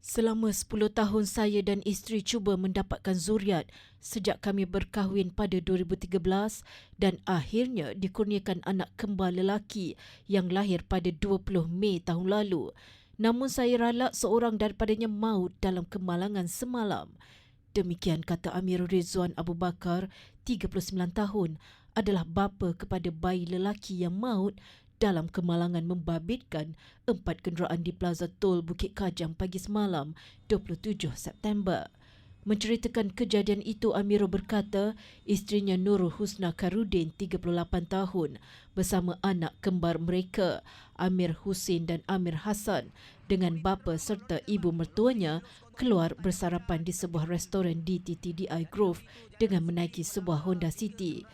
Selama 10 tahun saya dan isteri cuba mendapatkan zuriat sejak kami berkahwin pada 2013 dan akhirnya dikurniakan anak kembar lelaki yang lahir pada 20 Mei tahun lalu. Namun saya ralak seorang daripadanya maut dalam kemalangan semalam. Demikian kata Amir Rizwan Abu Bakar, 39 tahun, adalah bapa kepada bayi lelaki yang maut dalam kemalangan membabitkan empat kenderaan di Plaza Tol Bukit Kajang pagi semalam 27 September. Menceritakan kejadian itu, Amiro berkata isterinya Nurul Husna Karudin, 38 tahun, bersama anak kembar mereka, Amir Husin dan Amir Hassan, dengan bapa serta ibu mertuanya keluar bersarapan di sebuah restoran di TTDI Grove dengan menaiki sebuah Honda City.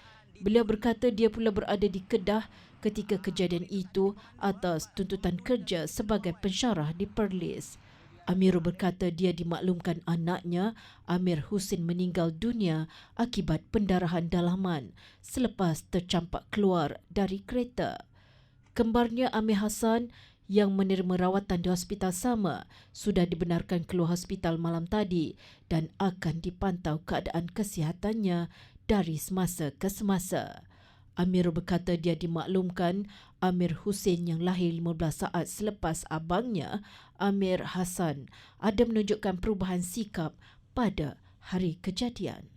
Beliau berkata dia pula berada di Kedah ketika kejadian itu atas tuntutan kerja sebagai pensyarah di Perlis. Amirul berkata dia dimaklumkan anaknya Amir Husin meninggal dunia akibat pendarahan dalaman selepas tercampak keluar dari kereta. Kembarnya Amir Hassan yang menerima rawatan di hospital sama sudah dibenarkan keluar hospital malam tadi dan akan dipantau keadaan kesihatannya dari semasa ke semasa. Amir berkata dia dimaklumkan Amir Hussein yang lahir 15 saat selepas abangnya Amir Hassan ada menunjukkan perubahan sikap pada hari kejadian.